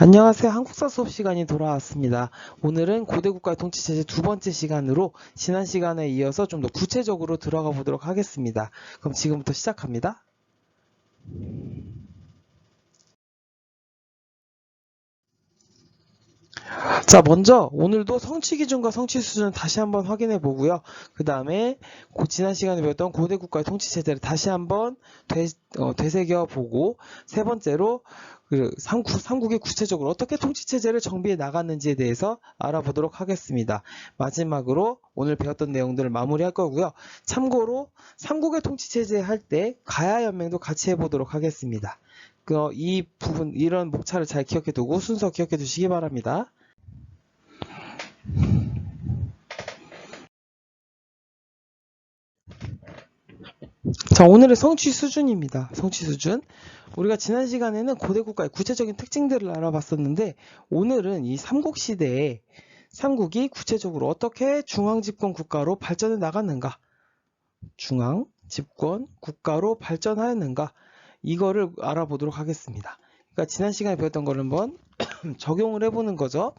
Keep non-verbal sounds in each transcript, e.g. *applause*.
안녕하세요. 한국사 수업 시간이 돌아왔습니다. 오늘은 고대 국가의 통치 체제 두 번째 시간으로 지난 시간에 이어서 좀 더 구체적으로 들어가 보도록 하겠습니다. 그럼 지금부터 시작합니다. 자, 먼저 오늘도 성취 기준과 성취 수준을 다시 한번 확인해 보고요. 그 다음에 지난 시간에 배웠던 고대 국가의 통치 체제를 다시 한번 되, 어, 되새겨 보고 세 번째로 그 삼국, 삼국이 구체적으로 어떻게 통치 체제를 정비해 나갔는지에 대해서 알아보도록 하겠습니다. 마지막으로 오늘 배웠던 내용들을 마무리할 거고요. 참고로 삼국의 통치 체제 할 때 가야 연맹도 같이 해보도록 하겠습니다. 그, 이 부분 이런 목차를 잘 기억해 두고 순서 기억해 두시기 바랍니다. 자, 오늘의 성취 수준입니다. 성취 수준. 우리가 지난 시간에는 고대 국가의 구체적인 특징들을 알아봤었는데, 오늘은 이 삼국 시대에 삼국이 구체적으로 어떻게 중앙 집권 국가로 발전해 나갔는가, 중앙 집권 국가로 발전하였는가, 이거를 알아보도록 하겠습니다. 그러니까 지난 시간에 배웠던 거를 한번 *clears throat* 적용을 해보는 거죠.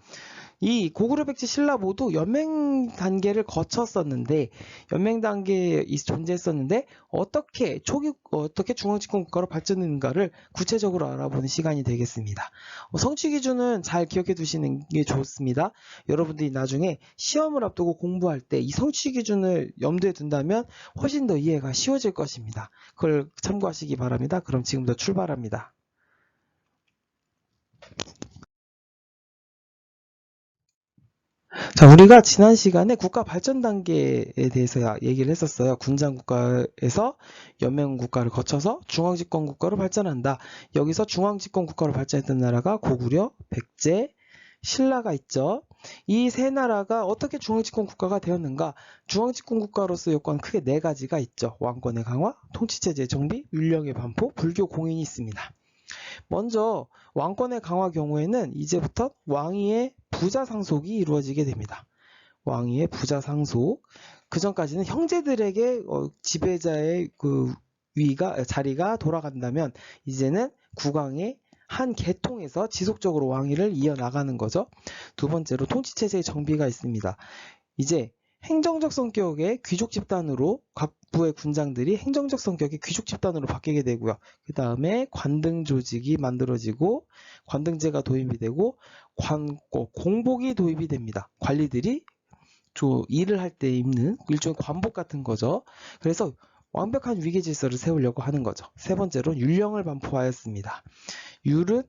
이 고구려 백제 신라 모두 연맹 단계를 거쳤었는데 연맹 단계에 이- 존재했었는데 어떻게 초기 어떻게 중앙집권 국가로 발전했는가를 구체적으로 알아보는 시간이 되겠습니다. 어, 성취 기준은 잘 기억해 두시는 게 좋습니다. 여러분들이 나중에 시험을 앞두고 공부할 때 이 성취 기준을 염두에 둔다면 훨씬 더 이해가 쉬워질 것입니다. 그걸 참고하시기 바랍니다. 그럼 지금부터 출발합니다. 자, 우리가 지난 시간에 국가 발전 단계에 대해서 얘기를 했었어요. 군장 국가에서 연맹 국가를 거쳐서 중앙 집권 국가로 발전한다. 여기서 중앙 집권 국가로 발전했던 나라가 고구려, 백제, 신라가 있죠. 이 세 나라가 어떻게 중앙 집권 국가가 되었는가? 중앙 집권 국가로서 요건은 크게 네 가지가 있죠. 왕권의 강화, 통치 체제 정비, 율령의 반포, 불교 공인이 있습니다. 먼저 왕권의 강화 경우에는 이제부터 왕위의 부자 상속이 이루어지게 됩니다. 왕위의 부자 상속. 그 전까지는 형제들에게 어, 지배자의 그 위가 자리가 돌아간다면 이제는 국왕의 한 계통에서 지속적으로 왕위를 이어나가는 거죠. 두 번째로 통치 체제의 정비가 있습니다. 이제 행정적 성격의 귀족 집단으로 각 부의 군장들이 행정적 성격의 귀족 집단으로 바뀌게 되고요. 그 다음에 관등 조직이 만들어지고 관등제가 도입이 되고 관, 어, 공복이 도입이 됩니다. 관리들이 저 일을 할 때 입는 일종의 관복 같은 거죠. 그래서 완벽한 위계 질서를 세우려고 하는 거죠. 세 번째로 율령을 반포하였습니다. 율은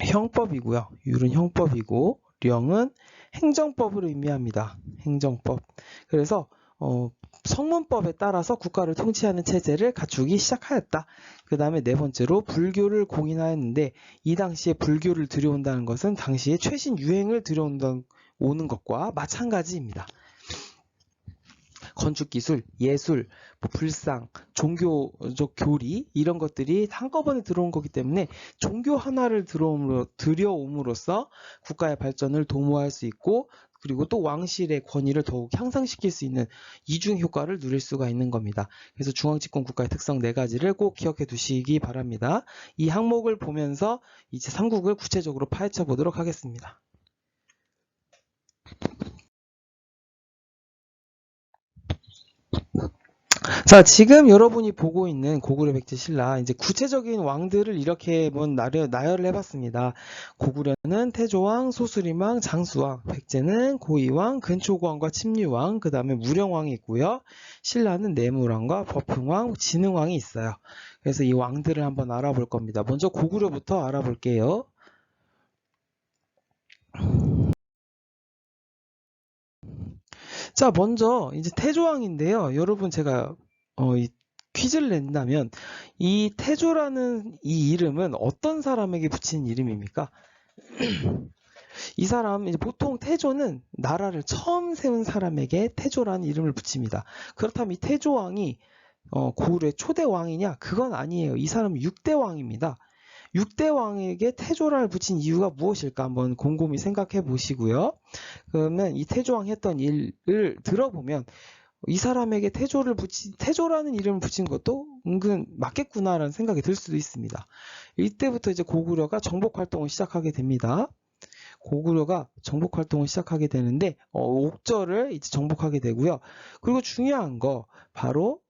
형법이고요. 율은 형법이고 령은 행정법을 의미합니다. 행정법. 그래서 어, 성문법에 따라서 국가를 통치하는 체제를 갖추기 시작하였다. 그 다음에 네 번째로 불교를 공인하였는데 이 당시에 불교를 들여온다는 것은 당시에 최신 유행을 들여온다 오는 것과 마찬가지입니다. 건축 기술, 예술, 뭐 불상, 종교적 교리 이런 것들이 한꺼번에 들어온 거기 때문에 종교 하나를 들어옴으로, 들여옴으로써 국가의 발전을 도모할 수 있고 그리고 또 왕실의 권위를 더욱 향상시킬 수 있는 이중 효과를 누릴 수가 있는 겁니다. 그래서 중앙집권 국가의 특성 네 가지를 꼭 기억해 두시기 바랍니다. 이 항목을 보면서 이제 삼국을 구체적으로 파헤쳐 보도록 하겠습니다. 자, 지금 여러분이 보고 있는 고구려 백제 신라 이제 구체적인 왕들을 이렇게 한번 나열, 나열을 해봤습니다. 고구려는 태조왕, 소수림왕, 장수왕, 백제는 고이왕, 근초고왕과 침류왕, 그 다음에 무령왕이 있고요. 신라는 내무왕과 법흥왕, 진흥왕이 있어요. 그래서 이 왕들을 한번 알아볼 겁니다. 먼저 고구려부터 알아볼게요. 자, 먼저 이제 태조왕인데요. 여러분 제가 어, 이 퀴즈를 낸다면 이 태조라는 이 이름은 어떤 사람에게 붙인 이름입니까? *clears throat* 이 사람 이제 보통 태조는 나라를 처음 세운 사람에게 태조라는 이름을 붙입니다. 그렇다면 이 태조왕이 어, 고구려의 초대 왕이냐? 그건 아니에요. 이 사람은 6대 왕입니다. 6대 왕에게 태조를 붙인 이유가 무엇일까 한번 곰곰이 생각해 보시고요. 그러면 이 태조왕 했던 일을 들어보면 이 사람에게 태조를 붙이, 태조라는 이름을 붙인 것도 은근 맞겠구나라는 생각이 들 수도 있습니다. 이때부터 이제 고구려가 정복 활동을 시작하게 됩니다. 고구려가 정복 활동을 시작하게 되는데 어, 옥저를 이제 정복하게 되고요. 그리고 중요한 거 바로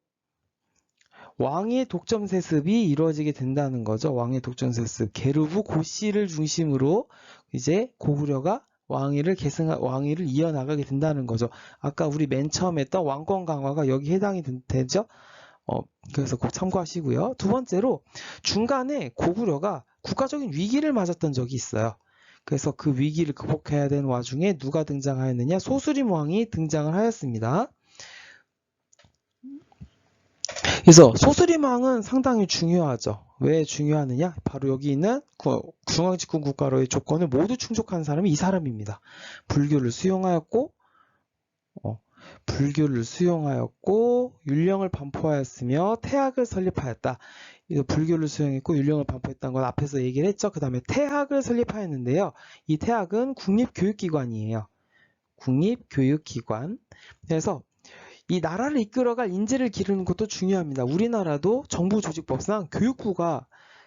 왕의 독점 세습이 이루어지게 된다는 거죠. 왕의 독점 세습. 게르부 고씨를 중심으로 이제 고구려가 왕위를 계승 왕위를 이어나가게 된다는 거죠. 아까 우리 맨 처음 했던 왕권 강화가 여기 해당이 된- 되죠. 어, 그래서 꼭 참고하시고요. 두 번째로 중간에 고구려가 국가적인 위기를 맞았던 적이 있어요. 그래서 그 위기를 극복해야 되는 와중에 누가 등장하였느냐? 소수림 왕이 등장을 하였습니다. 그래서 소수림 왕은 상당히 중요하죠. 왜 중요하느냐? 바로 여기 있는 구- 중앙집권 국가로의 조건을 모두 충족한 사람이 이 사람입니다. 불교를 수용하였고, 어, 불교를 수용하였고, 율령을 반포하였으며 태학을 설립하였다. 이거 불교를 수용했고 율령을 반포했다는 건 앞에서 얘기를 했죠. 그 다음에 태학을 설립하였는데요. 이 태학은 국립교육기관이에요. 국립교육기관. 그래서 이 나라를 이끌어갈 인재를 기르는 것도 중요합니다. 우리나라도 정부 조직법상 교육부가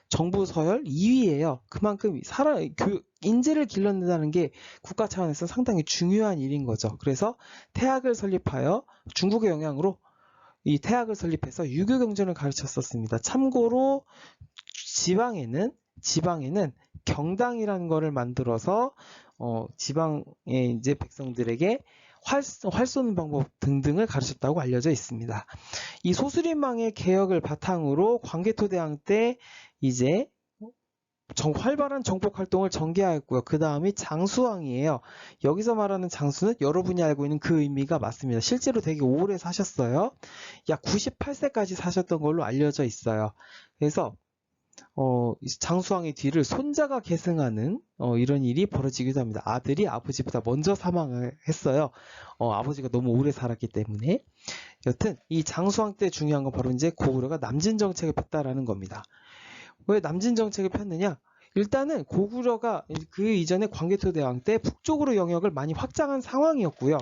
정부 서열 2위예요. 그만큼 사람 교육 인재를 길러낸다는 게 국가 차원에서 상당히 중요한 일인 거죠. 그래서 태학을 설립하여 중국의 영향으로 이 태학을 설립해서 유교 경전을 가르쳤었습니다. 참고로 지방에는 지방에는 경당이라는 거를 만들어서 어, 지방의 이제 백성들에게 활, 활 쏘는 방법 등등을 가르쳤다고 알려져 있습니다. 이 소수림왕의 개혁을 바탕으로 광개토대왕 때 이제 정- 활발한 정복 활동을 전개하였고요. 그 다음이 장수왕이에요. 여기서 말하는 장수는 여러분이 알고 있는 그 의미가 맞습니다. 실제로 되게 오래 사셨어요. 약 98세까지 사셨던 걸로 알려져 있어요. 그래서 어, 이 장수왕의 뒤를 손자가 계승하는 어, 이런 일이 벌어지기도 합니다. 아들이 아버지보다 먼저 사망을 했어요. 어, 아버지가 너무 오래 살았기 때문에. 여튼 이 장수왕 때 중요한 건 바로 이제 고구려가 남진 정책을 폈다라는 겁니다. 왜 남진 정책을 폈느냐? 일단은 고구려가 그 이전에 광개토 대왕 때 북쪽으로 영역을 많이 확장한 상황이었고요.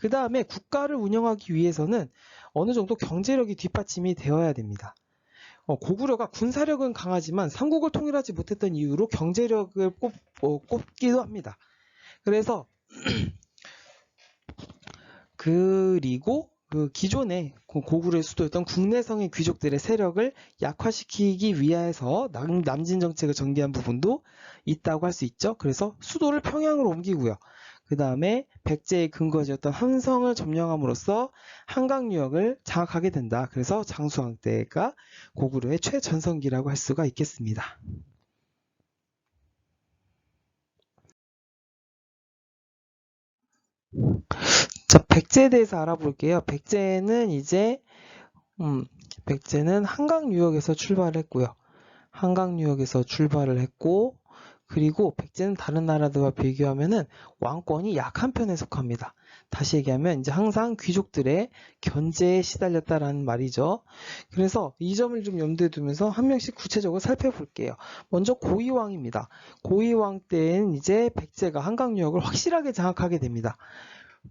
그 다음에 국가를 운영하기 위해서는 어느 정도 경제력이 뒷받침이 되어야 됩니다. 어, 고구려가 군사력은 강하지만 삼국을 통일하지 못했던 이유로 경제력을 꼽, 어, 꼽기도 합니다. 그래서 *clears throat* 그리고 그 기존의 고- 고구려의 수도였던 국내성의 귀족들의 세력을 약화시키기 위해서 남, 남진 정책을 전개한 부분도 있다고 할 수 있죠. 그래서 수도를 평양으로 옮기고요. 그 다음에 백제의 근거지였던 함성을 점령함으로써 한강 유역을 장악하게 된다. 그래서 장수왕 때가 고구려의 최전성기라고 할 수가 있겠습니다. 자, 백제에 대해서 알아볼게요. 백제는 이제 음, 백제는 한강 유역에서 출발했고요. 한강 유역에서 출발을 했고 그리고 백제는 다른 나라들과 비교하면은 왕권이 약한 편에 속합니다. 다시 얘기하면 이제 항상 귀족들의 견제에 시달렸다라는 말이죠. 그래서 이 점을 좀 염두에 두면서 한 명씩 구체적으로 살펴볼게요. 먼저 고이왕입니다. 고이왕 때는 이제 백제가 한강 유역을 확실하게 장악하게 됩니다.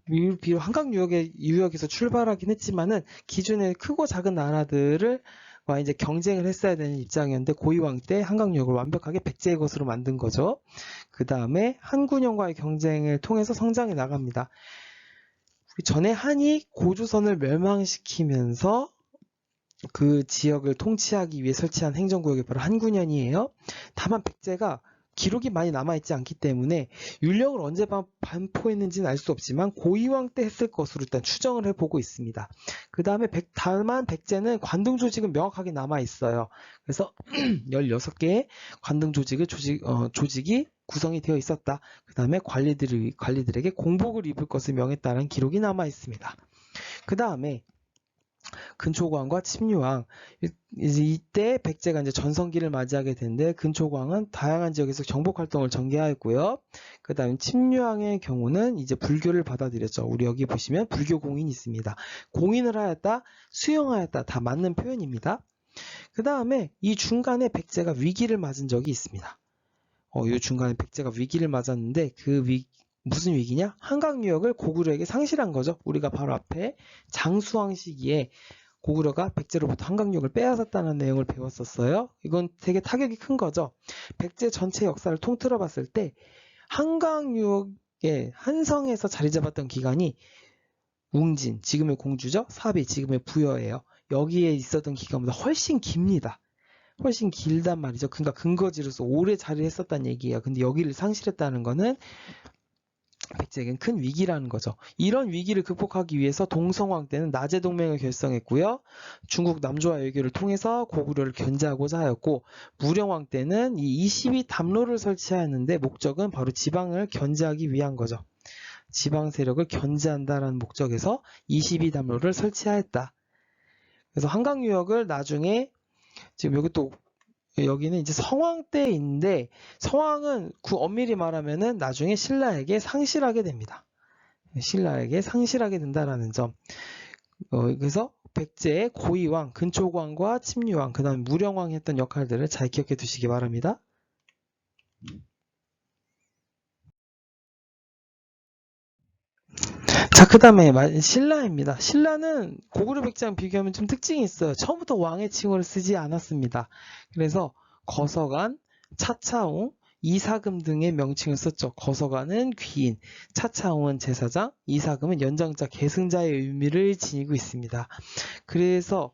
비- 비록 한강 유역에, 유역에서 출발하긴 했지만은 기존의 크고 작은 나라들을 와 이제 경쟁을 했어야 되는 입장이었는데 고이왕 때 한강 유역을 완벽하게 백제의 것으로 만든 거죠. 그 다음에 한군영과의 경쟁을 통해서 성장해 나갑니다. 그 전에 한이 고조선을 멸망시키면서 그 지역을 통치하기 위해 설치한 행정구역이 바로 한군현이에요. 다만 백제가 기록이 많이 남아있지 않기 때문에 율령을 언제 반- 반포했는지는 알 수 없지만 고이왕 때 했을 것으로 일단 추정을 해보고 있습니다. 그 다음에 백, 다만 백제는 관등 조직은 명확하게 남아있어요. 그래서 *clears throat* 16개의 관등 조직을 조직, 어, 조직이 구성이 되어 있었다. 그 다음에 관리들, 관리들에게 공복을 입을 것을 명했다는 기록이 남아있습니다. 그 다음에 근초광과 침류왕 이- 이제 이때 백제가 이제 전성기를 맞이하게 되는데 근초광은 다양한 지역에서 정복 활동을 전개하였고요. 그다음 침류왕의 경우는 이제 불교를 받아들였죠. 우리 여기 보시면 불교 공인이 있습니다. 공인을 하였다, 수용하였다 다 맞는 표현입니다. 그 다음에 이 중간에 백제가 위기를 맞은 적이 있습니다. 어, 이 중간에 백제가 위기를 맞았는데 그 위, 무슨 위기냐? 한강 유역을 고구려에게 상실한 거죠. 우리가 바로 앞에 장수왕 시기에 고구려가 백제로부터 한강 유역을 빼앗았다는 내용을 배웠었어요. 이건 되게 타격이 큰 거죠. 백제 전체 역사를 통틀어 봤을 때 한강 유역의 한성에서 자리 잡았던 기간이 웅진, 지금의 공주죠. 사비, 지금의 부여예요. 여기에 있었던 기간보다 훨씬 깁니다. 훨씬 길단 말이죠. 그러니까 근거지로서 오래 자리했었다는 얘기예요. 근데 여기를 상실했다는 거는 백제에겐 큰 위기라는 거죠. 이런 위기를 극복하기 위해서 동성왕 때는 나제 동맹을 결성했고요. 중국 남조와 외교를 통해서 고구려를 견제하고자 하였고 무령왕 때는 이 22 담로를 설치하였는데 목적은 바로 지방을 견제하기 위한 거죠. 지방 세력을 견제한다라는 목적에서 22 담로를 설치하였다. 그래서 한강 유역을 나중에 지금 여기 또 여기는 이제 성왕 때인데 성왕은 그 엄밀히 말하면은 나중에 신라에게 상실하게 됩니다. 신라에게 상실하게 된다라는 점. 어, 그래서 백제의 고위왕, 근초왕과 침류왕, 그 다음 무령왕 했던 역할들을 잘 기억해 두시기 바랍니다. 자, 그 다음에 신라입니다. 신라는 고구려 백제랑 비교하면 좀 특징이 있어요. 처음부터 왕의 칭호를 쓰지 않았습니다. 그래서 거서관, 차차웅, 이사금 등의 명칭을 썼죠. 거서관은 귀인, 차차웅은 제사장, 이사금은 연장자, 계승자의 의미를 지니고 있습니다. 그래서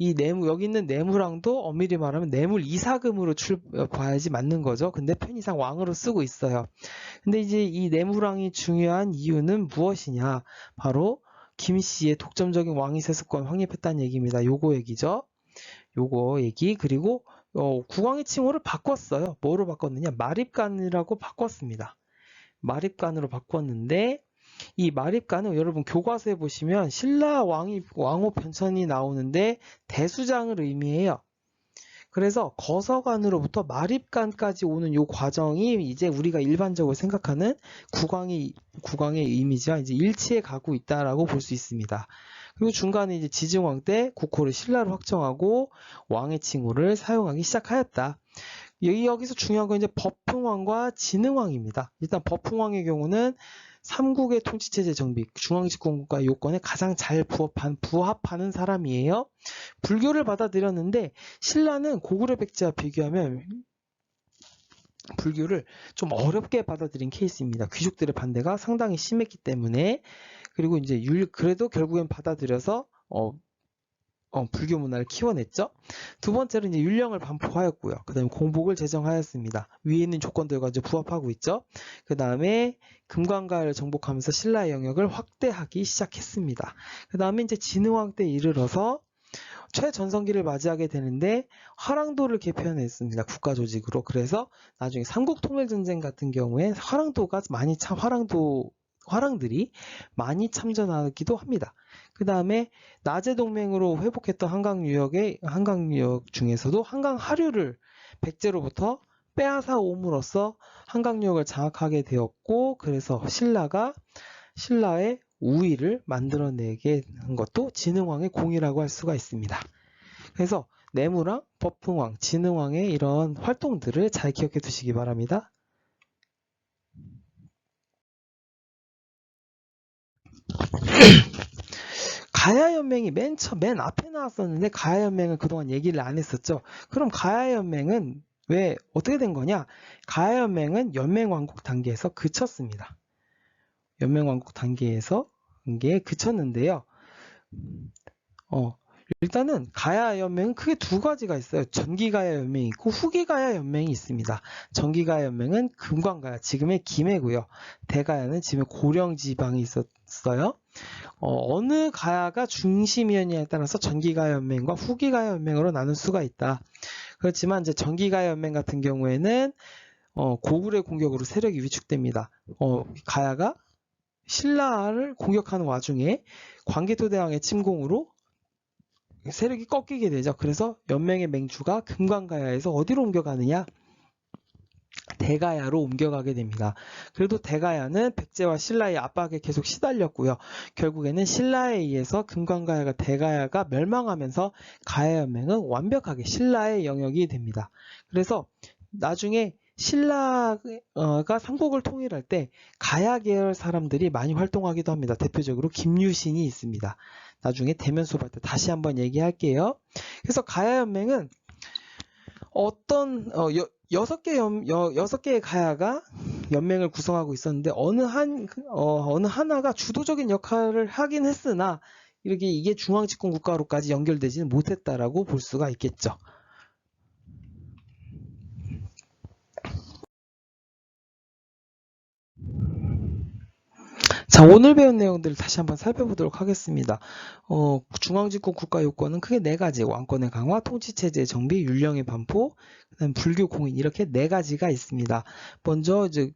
이 내무 여기 있는 내무랑도 엄밀히 말하면 내물 이사금으로 출 봐야지 맞는 거죠. 근데 편의상 왕으로 쓰고 있어요. 근데 이제 이 내무랑이 중요한 이유는 무엇이냐? 바로 김 씨의 독점적인 왕위 세습권 확립했다는 얘기입니다. 요거 얘기죠. 요거 얘기 그리고 어, 국왕의 칭호를 바꿨어요. 뭐로 바꿨느냐? 마립간이라고 바꿨습니다. 마립간으로 바꿨는데 이 마립간은 여러분 교과서에 보시면 신라 왕이 왕호 편천이 나오는데 대수장을 의미해요. 그래서 거서관으로부터 마립간까지 오는 요 과정이 이제 우리가 일반적으로 생각하는 국왕의 국왕의 이미지와 이제 일치해 가고 있다라고 볼 수 있습니다. 그리고 중간에 이제 지증왕 때 국호를 신라로 확정하고 왕의 칭호를 사용하기 시작하였다. 여기 여기서 중요한 건 이제 법흥왕과 진흥왕입니다. 일단 법흥왕의 경우는 삼국의 통치체제 정비, 중앙집권국가 요건에 가장 잘 부합한, 부합하는 사람이에요. 불교를 받아들였는데 신라는 고구려 백제와 비교하면 불교를 좀 어렵게 받아들인 케이스입니다. 귀족들의 반대가 상당히 심했기 때문에 그리고 이제 율 그래도 결국엔 받아들여서 어, 어, 불교 문화를 키워냈죠. 두 번째로 이제 율령을 반포하였고요. 그 다음에 공복을 제정하였습니다. 위에 있는 조건들과 이제 부합하고 있죠. 그 다음에 금관가를 정복하면서 신라의 영역을 확대하기 시작했습니다. 그 다음에 이제 진흥왕 때 이르러서 최전성기를 맞이하게 되는데 화랑도를 개편했습니다. 국가 조직으로. 그래서 나중에 삼국통일전쟁 같은 경우에 화랑도가 많이 참 화랑도 화랑들이 많이 참전하기도 합니다. 그 다음에 나제 동맹으로 회복했던 한강 유역의 한강 유역 중에서도 한강 하류를 백제로부터 빼앗아 옴으로써 한강 유역을 장악하게 되었고 그래서 신라가 신라의 우위를 만들어내게 한 것도 진흥왕의 공이라고 할 수가 있습니다. 그래서 내무랑 법흥왕, 진흥왕의 이런 활동들을 잘 기억해 두시기 바랍니다. 가야연맹이 맨, 처, 맨 앞에 나왔었는데 가야연맹은 그동안 얘기를 안 했었죠. 그럼 가야연맹은 왜 어떻게 된 거냐? 가야연맹은 연맹왕국 단계에서 그쳤습니다. 연맹왕국 단계에서 이게 그쳤는데요. 어, 일단은 가야 연맹은 크게 두 가지가 있어요. 전기 가야 연맹이 있고 후기 가야 연맹이 있습니다. 전기 가야 연맹은 금관가야, 지금의 김해고요. 대가야는 지금의 고령 지방이 있었어요. 어, 느 가야가 중심이었냐에 따라서 전기 가야 연맹과 후기 가야 연맹으로 나눌 수가 있다. 그렇지만 이제 전기 가야 연맹 같은 경우에는 어, 고구려의 공격으로 세력이 위축됩니다. 어, 가야가 신라를 공격하는 와중에 광개토 대왕의 침공으로 세력이 꺾이게 되죠. 그래서 연맹의 맹주가 금관가야에서 어디로 옮겨가느냐? 대가야로 옮겨가게 됩니다. 그래도 대가야는 백제와 신라의 압박에 계속 시달렸고요. 결국에는 신라에 의해서 금관가야가 대가야가 멸망하면서 가야연맹은 완벽하게 신라의 영역이 됩니다. 그래서 나중에 신라가 삼국을 통일할 때 가야 계열 사람들이 많이 활동하기도 합니다. 대표적으로 김유신이 있습니다. 나중에 대면 수업할 때 다시 한번 얘기할게요. 그래서 가야 연맹은 어떤 어, 여, 여섯 개 연, 여, 여섯 개의 가야가 연맹을 구성하고 있었는데 어느 한 어, 어느 하나가 주도적인 역할을 하긴 했으나 이렇게 이게 중앙집권 국가로까지 연결되지는 못했다라고 볼 수가 있겠죠. 자, 오늘 배운 내용들을 다시 한번 살펴보도록 하겠습니다. 어, 중앙집권 국가 요건은 크게 네 가지. 왕권의 강화, 통치체제 정비, 율령의 반포, 그다음 불교 공인 이렇게 네 가지가 있습니다. 먼저 이제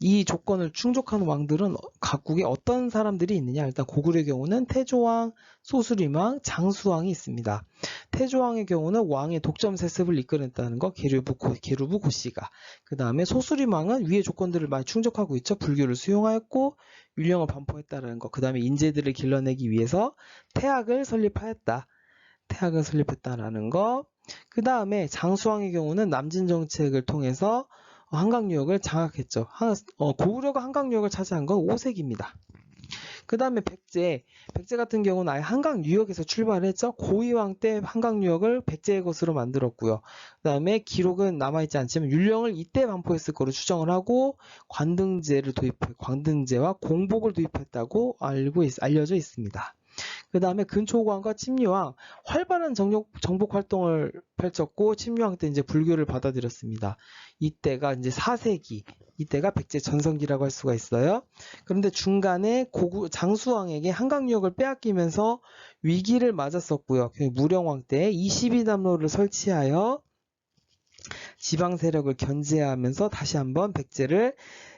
이 조건을 충족하는 왕들은 각국에 어떤 사람들이 있느냐? 일단 고구려의 경우는 태조왕, 소수림왕, 장수왕이 있습니다. 태조왕의 경우는 왕의 독점 세습을 이끌었다는 거 계류부 고, 계류부 고씨가. 그 다음에 소수림왕은 위의 조건들을 많이 충족하고 있죠. 불교를 수용하였고 율령을 반포했다라는 거. 그 다음에 인재들을 길러내기 위해서 태학을 설립하였다. 태학을 설립했다라는 거. 그 다음에 장수왕의 경우는 남진 정책을 통해서 한강 유역을 장악했죠. 한- 어, 고구려가 한강 유역을 차지한 건 5세기입니다. 그 다음에 백제, 백제 같은 경우는 아예 한강 유역에서 출발했죠. 고이왕 때 한강 유역을 백제의 것으로 만들었고요. 그 다음에 기록은 남아있지 않지만 율령을 이때 반포했을 거로 추정을 하고 관등제를 도입해 관등제와 공복을 도입했다고 알고 있- 알려져 있습니다. 그 다음에 근초고왕과 침류왕 활발한 정력, 정복 활동을 펼쳤고 침류왕 때 이제 불교를 받아들였습니다. 이때가 이제 4세기 이때가 백제 전성기라고 할 수가 있어요. 그런데 중간에 고구 장수왕에게 한강유역을 빼앗기면서 위기를 맞았었고요. 그 무령왕 때 22담로를 설치하여 지방 세력을 견제하면서 다시 한번 백제를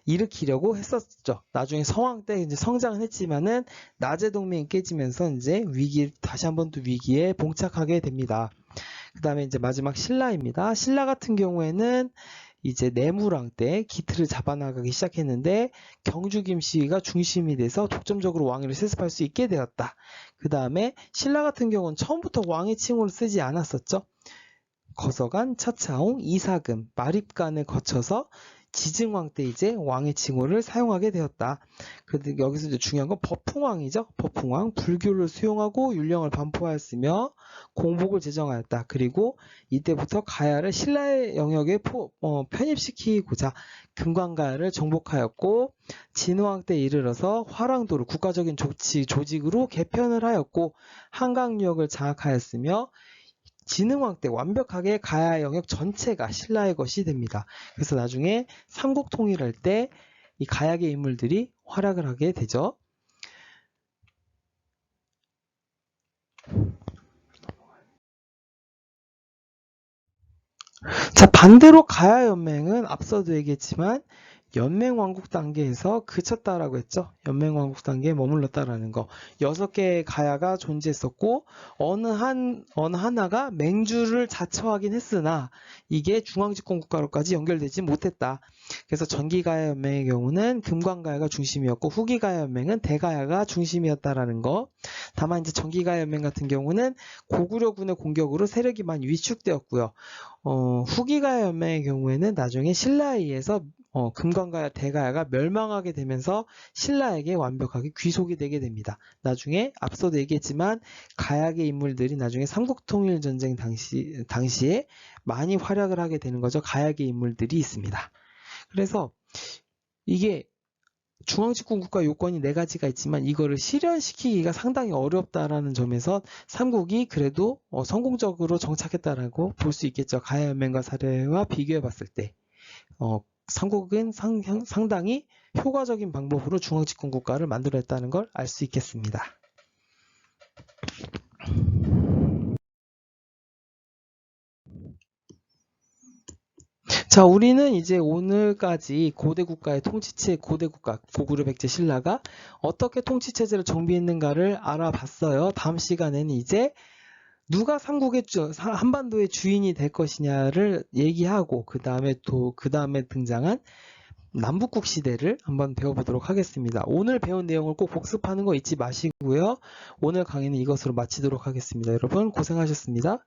일으키려고 했었죠. 나중에 성왕 때 이제 성장은 했지만은 나제 동맹이 깨지면서 이제 위기 다시 한번 또 위기에 봉착하게 됩니다. 그 다음에 이제 마지막 신라입니다. 신라 같은 경우에는 이제 내무랑 때 기틀을 잡아나가기 시작했는데 경주 김씨가 중심이 돼서 독점적으로 왕위를 세습할 수 있게 되었다. 그 다음에 신라 같은 경우는 처음부터 왕의 칭호를 쓰지 않았었죠. 거서간, 차차홍, 이사금, 마립간을 거쳐서 지증왕 때 이제 왕의 칭호를 사용하게 되었다. 근데 여기서 이제 중요한 건 버풍왕이죠. 버풍왕 불교를 수용하고 율령을 반포하였으며 공복을 제정하였다. 그리고 이때부터 가야를 신라의 영역에 포- 어, 편입시키고자 금관가야를 정복하였고 진왕 때 이르러서 화랑도를 국가적인 조치, 조직으로 개편을 하였고 한강 유역을 장악하였으며 진흥왕 때 완벽하게 가야 영역 전체가 신라의 것이 됩니다. 그래서 나중에 삼국 통일할 때 이 가야계 인물들이 활약을 하게 되죠. 자, 반대로 가야 연맹은 앞서도 얘기했지만 연맹 왕국 단계에서 그쳤다라고 했죠. 연맹 왕국 단계에 머물렀다라는 거. 여섯 개의 가야가 존재했었고 어느 한 어느 하나가 맹주를 자처하긴 했으나 이게 중앙집권 국가로까지 연결되지 못했다. 그래서 전기가야 연맹의 경우는 금관가야가 중심이었고 후기가야 연맹은 대가야가 중심이었다라는 거. 다만 이제 전기가야 연맹 같은 경우는 고구려군의 공격으로 세력이 많이 위축되었고요. 어, 후기가야 연맹의 경우에는 나중에 신라에 의해서 어, 금관가야 대가야가 멸망하게 되면서 신라에게 완벽하게 귀속이 되게 됩니다. 나중에 앞서도 얘기했지만 가야계 인물들이 나중에 삼국통일 전쟁 당시 당시에 많이 활약을 하게 되는 거죠. 가야계 인물들이 있습니다. 그래서 이게 중앙집권 국가 요건이 네 가지가 있지만 이거를 실현시키기가 상당히 어렵다라는 점에서 삼국이 그래도 어, 성공적으로 정착했다라고 볼 수 있겠죠. 가야연맹과 사례와 비교해 봤을 때 어, 삼국은 상, 상당히 효과적인 방법으로 중앙집권 국가를 만들어냈다는 걸 알 수 있겠습니다. 자, 우리는 이제 오늘까지 고대 국가의 통치체, 고대 국가, 고구려 백제 신라가 어떻게 통치 체제를 정비했는가를 알아봤어요. 다음 시간에는 이제 누가 삼국의 주, 사- 한반도의 주인이 될 것이냐를 얘기하고 그 다음에 또 그 다음에 등장한 남북국 시대를 한번 배워보도록 하겠습니다. 오늘 배운 내용을 꼭 복습하는 거 잊지 마시고요. 오늘 강의는 이것으로 마치도록 하겠습니다. 여러분 고생하셨습니다.